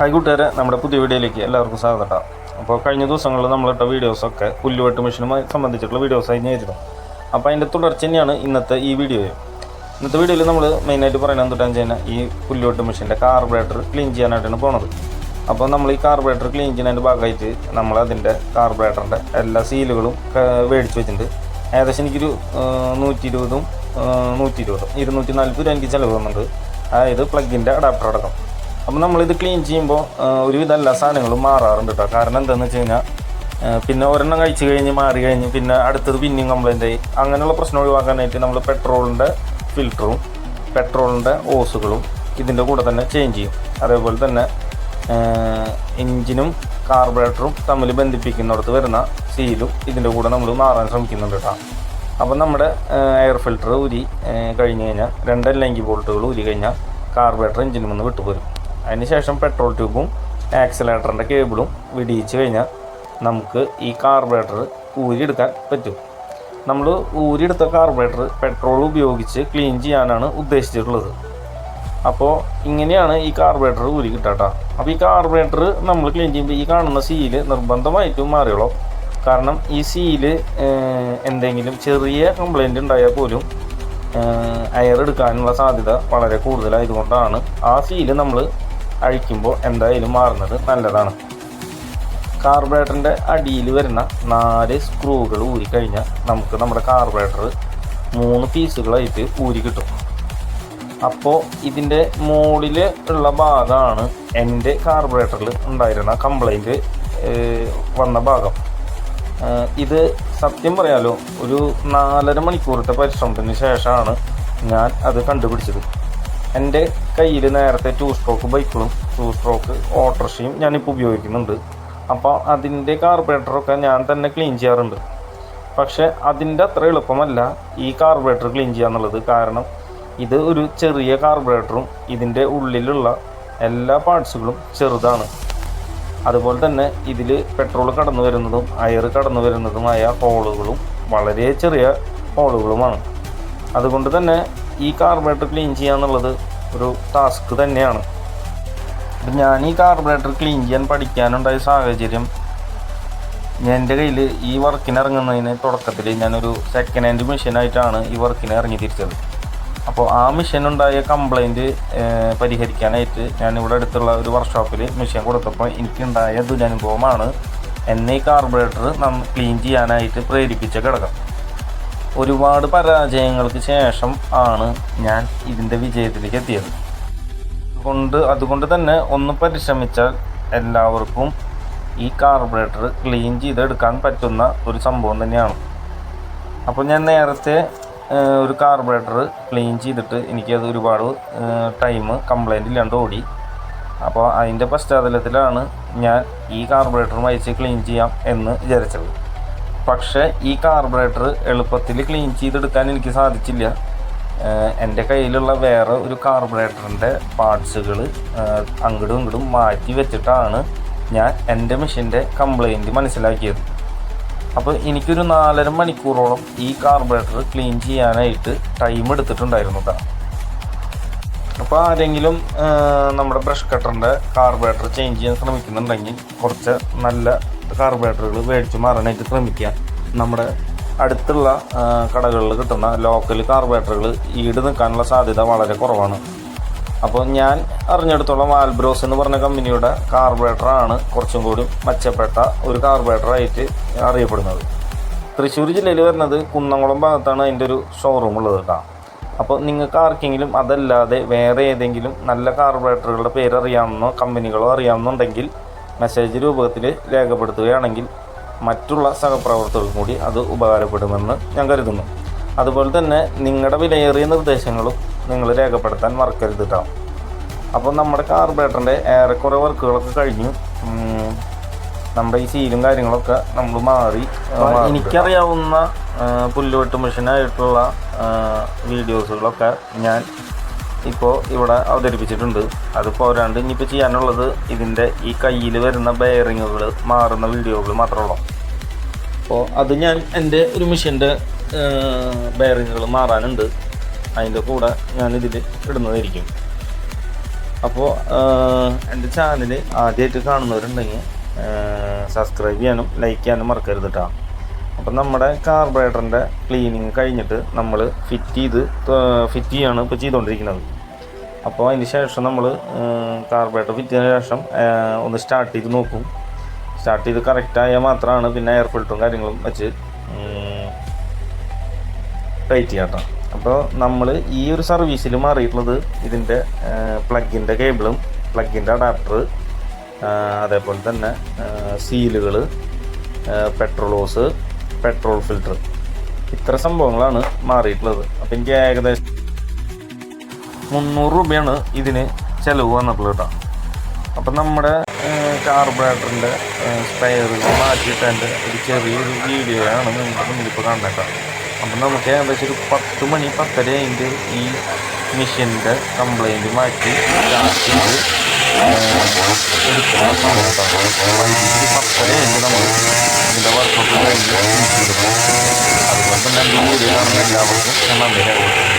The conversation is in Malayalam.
ഹായ് കൂട്ടുകാരെ നമ്മുടെ പുതിയ വീഡിയോയിലേക്ക് എല്ലാവർക്കും സ്വാഗതം അപ്പോൾ കഴിഞ്ഞ ദിവസങ്ങളിൽ നമ്മളിട്ട വീഡിയോസൊക്കെ പുല്ലുവെട്ട് മെഷീനുമായി സംബന്ധിച്ചിട്ടുള്ള വീഡിയോസ് ആയി ചെയ്തിരുന്നു അപ്പോൾ അതിന്റെ തുടർച്ച തന്നെയാണ് ഇന്നത്തെ ഈ വീഡിയോ. ഇന്നത്തെ വീഡിയോയിൽ നമ്മൾ മെയിനായിട്ട് പറയുന്നത് എന്തുട്ടാന്ന് വെച്ച് കഴിഞ്ഞാൽ ഈ പുല്ലുവെട്ട് മെഷീന്റെ കാർബറേറ്റർ ക്ലീൻ ചെയ്യാനായിട്ടാണ് പോണത്. അപ്പോൾ നമ്മൾ ഈ കാർബറേറ്റർ ക്ലീൻ ചെയ്യുന്നതിന്റെ ഭാഗമായിട്ട് നമ്മൾ അതിന്റെ കാർബറേറ്ററിന്റെ എല്ലാ സീലുകളും മേടിച്ച് വെച്ചിട്ടുണ്ട്. ഏകദേശം എനിക്കൊരു നൂറ്റി ഇരുപതും നൂറ്റി ഇരുപതും ഇരുന്നൂറ്റി നാൽപ്പത് രൂപ എനിക്ക് ചിലവ് വന്നിട്ടുണ്ട്. അതായത് പ്ലഗിന്റെ അഡാപ്റ്റർ അടക്കം. അപ്പോൾ നമ്മളിത് ക്ലീൻ ചെയ്യുമ്പോൾ ഒരുവിധം എല്ലാ സാധനങ്ങളും മാറാറുണ്ട് കേട്ടോ കാരണം എന്താണെന്ന് വെച്ച് കഴിഞ്ഞാൽ പിന്നെ ഒരെണ്ണം കഴിച്ചു കഴിഞ്ഞ് മാറി കഴിഞ്ഞ് പിന്നെ അടുത്തത് പിന്നെയും കംപ്ലൈന്റ് ആയി. അങ്ങനെയുള്ള പ്രശ്നം ഒഴിവാക്കാനായിട്ട് നമ്മൾ പെട്രോളിന്റെ ഫിൽറ്ററും പെട്രോളിന്റെ ഓസുകളും ഇതിന്റെ കൂടെ തന്നെ ചേഞ്ച് ചെയ്യും. അതേപോലെ തന്നെ എഞ്ചിനും കാർബറേറ്ററും തമ്മിൽ ബന്ധിപ്പിക്കുന്നിടത്ത് വരുന്ന സീലും ഇതിന്റെ കൂടെ നമ്മൾ മാറാൻ ശ്രമിക്കുന്നുണ്ട് കേട്ടോ അപ്പം നമ്മുടെ എയർ ഫിൽറ്റർ ഊരി കഴിഞ്ഞ് കഴിഞ്ഞാൽ രണ്ട് എല്ലെങ്കിൽ ബോൾട്ടുകൾ ഊരി കഴിഞ്ഞാൽ കാർബറേറ്റർ എഞ്ചിനിൽ നിന്ന് വിട്ടുപോരും. അതിനുശേഷം പെട്രോൾ ട്യൂബും ആക്സിലേറ്ററിന്റെ കേബിളും വിടിയിച്ച് കഴിഞ്ഞാൽ നമുക്ക് ഈ കാർബറേറ്റർ ഊരിയെടുക്കാൻ പറ്റും. നമ്മൾ ഊരിയെടുത്ത കാർബറേറ്റർ പെട്രോൾ ഉപയോഗിച്ച് ക്ലീൻ ചെയ്യാനാണ് ഉദ്ദേശിച്ചിട്ടുള്ളത്. അപ്പോൾ ഇങ്ങനെയാണ് ഈ കാർബറേറ്റർ ഊരി കിട്ടാട്ടോ. അപ്പോൾ ഈ കാർബറേറ്റർ നമ്മൾ ക്ലീൻ ചെയ്യുമ്പോൾ ഈ കാണുന്ന സീൽ നിർബന്ധമായിട്ടും മാറിയോളൂ. കാരണം ഈ സീൽ എന്തെങ്കിലും ചെറിയ കംപ്ലൈന്റ് ഉണ്ടായാൽ പോലും അയർ എടുക്കാനുള്ള സാധ്യത വളരെ കൂടുതലായതുകൊണ്ടാണ് ആ സീൽ നമ്മൾ അഴിക്കുമ്പോൾ എന്തായാലും മാറുന്നത് നല്ലതാണ്. കാർബറേറ്ററിന്റെ അടിയിൽ വരുന്ന നാല് സ്ക്രൂകൾ ഊരിക്കഴിഞ്ഞാൽ നമുക്ക് നമ്മുടെ കാർബറേറ്റർ മൂന്ന് പീസുകളായിട്ട് ഊരി കിട്ടും. അപ്പോൾ ഇതിന്റെ മുകളിൽ ഉള്ള ഭാഗമാണ് എന്റെ കാർബറേറ്ററിൽ ഉണ്ടായിരുന്ന കംപ്ലൈന്റ് വന്ന ഭാഗം. ഇത് സത്യം പറയാലോ ഒരു നാലര മണിക്കൂറത്തെ പരിശ്രമത്തിന് ശേഷമാണ് ഞാൻ അത് കണ്ടുപിടിച്ചത്. എന്റെ കയ്യിൽ നേരത്തെ ടു സ്ട്രോക്ക് ബൈക്കുകളും ടു സ്ട്രോക്ക് ഓട്ടോറിക്ഷയും ഞാനിപ്പോൾ ഉപയോഗിക്കുന്നുണ്ട്. അപ്പോൾ അതിന്റെ കാർബറേറ്ററൊക്കെ ഞാൻ തന്നെ ക്ലീൻ ചെയ്യാറുണ്ട്. പക്ഷേ അതിന്റെ അത്ര എളുപ്പമല്ല ഈ കാർബറേറ്റർ ക്ലീൻ ചെയ്യുക എന്നുള്ളത്. കാരണം ഇത് ഒരു ചെറിയ കാർബറേറ്ററും ഇതിന്റെ ഉള്ളിലുള്ള എല്ലാ പാർട്സുകളും ചെറുതാണ്. അതുപോലെ തന്നെ ഇതിൽ പെട്രോൾ കടന്നു വരുന്നതും അയർ കടന്നു വരുന്നതുമായ ഹോളുകളും വളരെ ചെറിയ ഹോളുകളുമാണ് അതുകൊണ്ട് തന്നെ ഈ കാർബറേറ്റർ ക്ലീൻ ചെയ്യുക എന്നുള്ളത് ഒരു ടാസ്ക് തന്നെയാണ്. അപ്പം ഞാൻ ഈ കാർബറേറ്റർ ക്ലീൻ ചെയ്യാൻ പഠിക്കാനുണ്ടായ സാഹചര്യം ഞാൻ എന്റെ കയ്യിൽ ഈ വർക്കിന് ഇറങ്ങുന്നതിന് തുടക്കത്തിൽ ഞാനൊരു സെക്കൻഡ് ഹാൻഡ് മെഷീനായിട്ടാണ് ഈ വർക്കിന് ഇറങ്ങി തിരിച്ചത്. അപ്പോൾ ആ മെഷീനുണ്ടായ കംപ്ലൈന്റ് പരിഹരിക്കാനായിട്ട് ഞാൻ ഇവിടെ അടുത്തുള്ള ഒരു വർക്ക്ഷോപ്പിൽ മെഷീൻ കൊടുത്തപ്പോൾ എനിക്കുണ്ടായ ദുരനുഭവമാണ് എന്നെ ഈ കാർബറേറ്റർ നം ക്ലീൻ ചെയ്യാനായിട്ട് പ്രേരിപ്പിച്ച ഘടകം. ഒരുപാട് പരാജയങ്ങൾക്ക് ശേഷം ആണ് ഞാൻ ഇതിന്റെ വിജയത്തിലേക്ക് എത്തിയത്. അതുകൊണ്ട് അതുകൊണ്ട് തന്നെ ഒന്ന് പരിശ്രമിച്ചാൽ എല്ലാവർക്കും ഈ കാർബറേറ്റർ ക്ലീൻ ചെയ്തെടുക്കാൻ പറ്റുന്ന ഒരു സംഭവം തന്നെയാണ്. അപ്പോൾ ഞാൻ നേരത്തെ ഒരു കാർബറേറ്റർ ക്ലീൻ ചെയ്തിട്ട് എനിക്കത് ഒരുപാട് ടൈം കംപ്ലൈന്റ് ഇല്ലാണ്ട് ഓടി. അപ്പോൾ അതിന്റെ പശ്ചാത്തലത്തിലാണ് ഞാൻ ഈ കാർബറേറ്റർ അയച്ച് ക്ലീൻ ചെയ്യാം എന്ന് വിചാരിച്ചത്. പക്ഷേ ഈ കാർബറേറ്റർ എളുപ്പത്തിൽ ക്ലീൻ ചെയ്തെടുക്കാൻ എനിക്ക് സാധിച്ചില്ല. എന്റെ കയ്യിലുള്ള വേറെ ഒരു കാർബറേറ്ററിന്റെ പാർട്സുകൾ അങ്ങോട്ടും ഇങ്ങോട്ടും മാറ്റി വെച്ചിട്ടാണ് ഞാൻ എന്റെ മെഷീന്റെ കംപ്ലൈന്റ് മനസ്സിലാക്കിയത്. അപ്പോൾ എനിക്കൊരു നാലര മണിക്കൂറോളം ഈ കാർബറേറ്റർ ക്ലീൻ ചെയ്യാനായിട്ട് ടൈം എടുത്തിട്ടുണ്ടായിരുന്നു കേട്ടോ അപ്പോൾ ആരെങ്കിലും നമ്മുടെ ബ്രഷ് കട്ടറിന്റെ കാർബറേറ്റർ ചേഞ്ച് ചെയ്യാൻ ശ്രമിക്കുന്നുണ്ടെങ്കിൽ കുറച്ച് നല്ല കാർബറേറ്ററുകൾ മേടിച്ച് മാറാനായിട്ട് ശ്രമിക്കുക. നമ്മുടെ അടുത്തുള്ള കടകളിൽ കിട്ടുന്ന ലോക്കൽ കാർബറേറ്ററുകൾ ഈട് നിൽക്കാനുള്ള സാധ്യത വളരെ കുറവാണ്. അപ്പോൾ ഞാൻ അറിഞ്ഞെടുത്തോളം ആൽബ്രോസ് എന്ന് പറഞ്ഞ കമ്പനിയുടെ കാർബറേറ്ററാണ് കുറച്ചും കൂടി മെച്ചപ്പെട്ട ഒരു കാർബറേറ്ററായിട്ട് അറിയപ്പെടുന്നത്. തൃശ്ശൂർ ജില്ലയിൽ വരുന്നത് കുന്നംകുളം ഭാഗത്താണ് അതിന്റെ ഒരു ഷോറൂം ഉള്ളത് കേട്ടോ. അപ്പോൾ നിങ്ങൾക്ക് ആർക്കെങ്കിലും അതല്ലാതെ വേറെ ഏതെങ്കിലും നല്ല കാർബറേറ്ററുകളുടെ പേര് അറിയാമെന്നോ കമ്പനികളോ അറിയാമെന്നുണ്ടെങ്കിൽ മെസ്സേജ് രൂപത്തിൽ രേഖപ്പെടുത്തുകയാണെങ്കിൽ മറ്റുള്ള സഹപ്രവർത്തകർക്കും കൂടി അത് ഉപകാരപ്പെടുമെന്ന് ഞാൻ കരുതുന്നു. അതുപോലെ തന്നെ നിങ്ങളുടെ വിലയേറിയ നിർദ്ദേശങ്ങളും നിങ്ങൾ രേഖപ്പെടുത്താൻ മറക്കരുത് കേട്ടോ അപ്പോൾ നമ്മുടെ കാർബറേറ്ററിന്റെ ഏറെക്കുറെ വർക്കുകളൊക്കെ കഴിഞ്ഞു. നമ്മുടെ ഈ സീലും കാര്യങ്ങളൊക്കെ നമ്മൾ മാറി എനിക്കറിയാവുന്ന പുല്ലുവെട്ട് മെഷീനായിട്ടുള്ള വീഡിയോസുകളൊക്കെ ഞാൻ ഇപ്പോൾ ഇവിടെ അവതരിപ്പിച്ചിട്ടുണ്ട്. അത് പോരാണ്ട് ഇനിയിപ്പോൾ ചെയ്യാനുള്ളത് ഇതിന്റെ ഈ കയ്യിൽ വരുന്ന ബെയറിങ്ങുകൾ മാറുന്ന വീഡിയോകൾ മാത്രമേ ഉള്ളൂ അപ്പോൾ അത് ഞാൻ എന്റെ ഒരു മെഷീന്റെ ബെയറിങ്ങുകൾ മാറാനുണ്ട്. അതിന്റെ കൂടെ ഞാനിതിൽ ഇടുന്നതായിരിക്കും. അപ്പോൾ എന്റെ ചാനൽ ആദ്യമായിട്ട് കാണുന്നവരുണ്ടെങ്കിൽ സബ്സ്ക്രൈബ് ചെയ്യാനും ലൈക്ക് ചെയ്യാനും മറക്കരുത് കേട്ടോ അപ്പം നമ്മുടെ കാർബറേറ്ററിന്റെ ക്ലീനിങ് കഴിഞ്ഞിട്ട് നമ്മൾ ഫിറ്റ് ചെയ്ത് ഫിറ്റ് ചെയ്യാണ് ഇപ്പോൾ ചെയ്തുകൊണ്ടിരിക്കുന്നത് അപ്പോൾ അതിന് ശേഷം നമ്മൾ കാർബറേറ്റർ ഫിറ്റ് ചെയ്തതിന് ശേഷം ഒന്ന് സ്റ്റാർട്ട് ചെയ്ത് നോക്കും. സ്റ്റാർട്ട് ചെയ്ത് കറക്റ്റായാൽ മാത്രമാണ് പിന്നെ എയർ ഫിൽറ്ററും കാര്യങ്ങളും വെച്ച് ടൈറ്റ് ചെയ്യാം അപ്പോൾ നമ്മൾ ഈ ഒരു സർവീസിൽ മാറിയിട്ടുള്ളത് ഇതിന്റെ പ്ലഗിന്റെ കേബിളും പ്ലഗിന്റെ അഡാപ്റ്റർ അതേപോലെ തന്നെ സീലുകൾ പെട്രോൾ പെട്രോളോസ് പെട്രോൾ ഫിൽറ്റർ ഇത്ര സംഭവങ്ങളാണ് മാറിയിട്ടുള്ളത്. അപ്പം എനിക്ക് ഏകദേശം മുന്നൂറ് രൂപയാണ് ഇതിന് ചിലവ് വന്നിട്ടുള്ളത് കേട്ടോ അപ്പം നമ്മുടെ കാർബറേറ്ററിന്റെ സ്പെയറുകൾ മാറ്റിയിട്ടതിന്റെ ഒരു ചെറിയൊരു ആണ് നിങ്ങൾക്ക് മുന്നിലിപ്പോൾ കണ്ടേക്കാം അപ്പം നമുക്ക് ഏകദേശം ഒരു പത്ത് മണി പത്തര അതിന്റെ ഈ മെഷീന്റെ കംപ്ലൈന്റ് മാറ്റി എടുക്കുന്ന സമയത്താണ് പത്തര അതിന്റെ നമ്മൾ ഇതിന്റെ വർക്കൗട്ട് കഴിഞ്ഞ് ഫിനിഷ് ചെയ്തിട്ടുണ്ട് അതുപോലെ തന്നെ എന്റെ വീഡിയോ കാണുന്ന